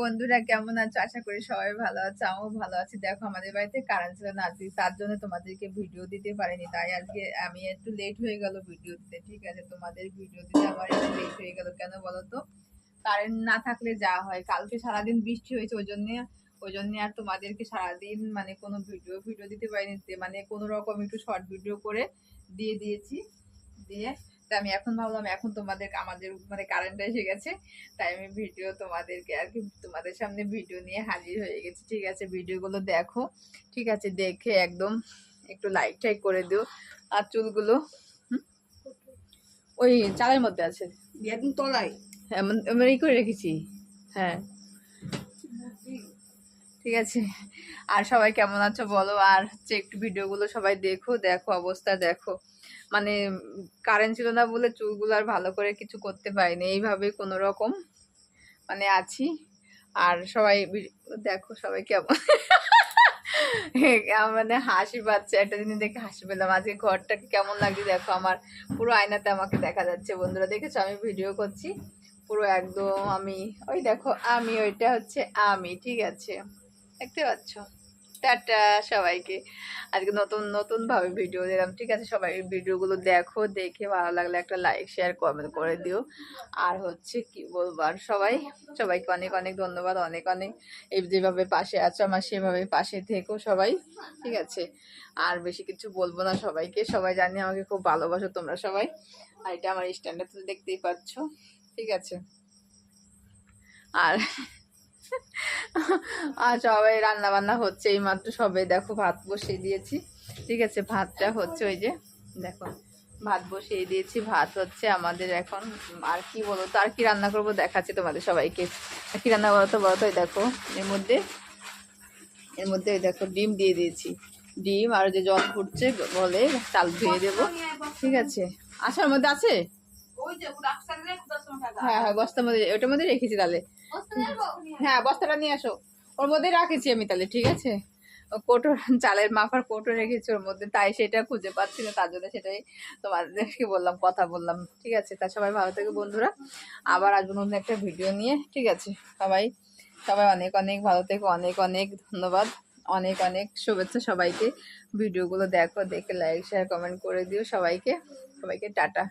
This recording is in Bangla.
বন্ধুরা কেমন আছো? আশা করি সবাই ভালো আছে, আমিও ভালো আছি। দেখো, আমাদের বাড়িতে কারেন্ট ছিল না, আজকে তার জন্য তোমাদেরকে ভিডিও দিতে পারিনি, তাই আজকে আমি একটু লেট হয়ে গেল ভিডিও দিতে ঠিক আছে? তোমাদের ভিডিও দিতে আমার একটু লেট হয়ে গেল, কেন বলো তো কারেন্ট না থাকলে যা হয়, কালকে সারাদিন বৃষ্টি হয়েছে, ওই জন্যে, ওই জন্য আর তোমাদেরকে সারাদিন মানে কোনো ভিডিও ভিডিও দিতে পারিনি মানে কোনো রকম একটু শর্ট ভিডিও করে দিয়ে দিয়েছি, দিয়ে তা আমি এখন ভাবলাম এখন তোমাদের আমাদের মানে কারেন্ট এসে গেছে তাই আমি ভিডিও তোমাদেরকে আর কি তোমাদের সামনে ভিডিও নিয়ে হাজির হয়ে গেছি। ঠিক আছে ভিডিওগুলো দেখো ঠিক আছে দেখে একদম একটু লাইক টাইক করে দিও। আর চুলগুলো ওই চালের মধ্যে আছে। একদম তলায়। এমন এমন এই করে রেখেছি। হ্যাঁ। ঠিক আছে? আর সবাই কেমন আছো বলো? আর হচ্ছে একটু ভিডিওগুলো সবাই দেখো দেখো, অবস্থা দেখো। মানে কারেন্ট ছিল না বলে চুলগুলো আর ভালো করে কিছু করতে পারিনি। এইভাবে কোনো রকম মানে আছি। আর সবাই দেখো সবাই কেমন। মানে হাসি পাচ্ছে। একটা জিনিস দেখে হাসি পেলাম। আজকে ঘরটাকে কেমন লাগছে দেখো আমার। পুরো আয়নাতে আমাকে দেখা যাচ্ছে বন্ধুরা। দেখেছ? আমি ভিডিও করছি। পুরো একদম আমি ওই দেখো, আমি, ওইটা হচ্ছে আমি, ঠিক আছে? দেখতে পাচ্ছ? টাটা সবাইকে। আজকে নতুন নতুন ভাবে ভিডিও দিলাম, ঠিক আছে? সবাই ভিডিওগুলো দেখো, দেখে ভালো লাগলে একটা লাইক শেয়ার কমেন্ট করে দিও। আর হচ্ছে কি বলব আর সবাই? সবাইকে অনেক অনেক ধন্যবাদ, অনেক অনেক। এই যেভাবে পাশে আছো, আমার সেভাবে পাশে থেকো সবাই, ঠিক আছে? আর বেশি কিছু বলব না সবাইকে। সবাই জানি আমাকে খুব ভালোবাসো তোমরা সবাই। আর এটা আমার স্ট্যান্ডার্ড তো দেখতেই পাচ্ছ, ঠিক আছে? আর আর সবাই রান্না বান্না হচ্ছে এই মাত্র সবাই দেখো ভাত বসিয়ে দিয়েছি। ঠিক আছে, ভাতটা হচ্ছে ওই যে, দেখো, ভাত বসিয়ে দিয়েছি। ভাত হচ্ছে আমাদের এখন, আর কি বলো তো, আর কি রান্না করব দেখাচ্ছি তোমাদের সবাইকে। আর কি রান্না বলো তো বলো তো এই দেখো, এর মধ্যে এর মধ্যে ওই দেখো ডিম দিয়ে দিয়েছি। ডিম আর যে জল ফুটছে, বলে চাল ধুয়ে দেবো। ঠিক আছে, আসার মধ্যে আছে? হ্যাঁ হ্যাঁ বস্তার মধ্যে ওটার মধ্যে রেখেছি তাহলে। হ্যাঁ বস্তাটা নিয়ে আসো। ওর মধ্যে রাখেছি আমি তাহলে ঠিক আছে? কোটো চালের মাপার কোটো রেখেছি ওর মধ্যে তাই সেটা খুঁজে পাচ্ছি না তার জন্য সেটাই তোমাদেরকে বললাম কথা বললাম ঠিক আছে? তা সবাই ভালো থেকে বন্ধুরা। আবার আসব নতুন একটা ভিডিও নিয়ে ঠিক আছে? সবাই সবাই অনেক অনেক ভালো থেকে অনেক অনেক ধন্যবাদ। অনেক অনেক শুভেচ্ছা সবাইকে। ভিডিওগুলো দেখো দেখে লাইক শেয়ার কমেন্ট করে দিও সবাইকে। সবাইকে টাটা।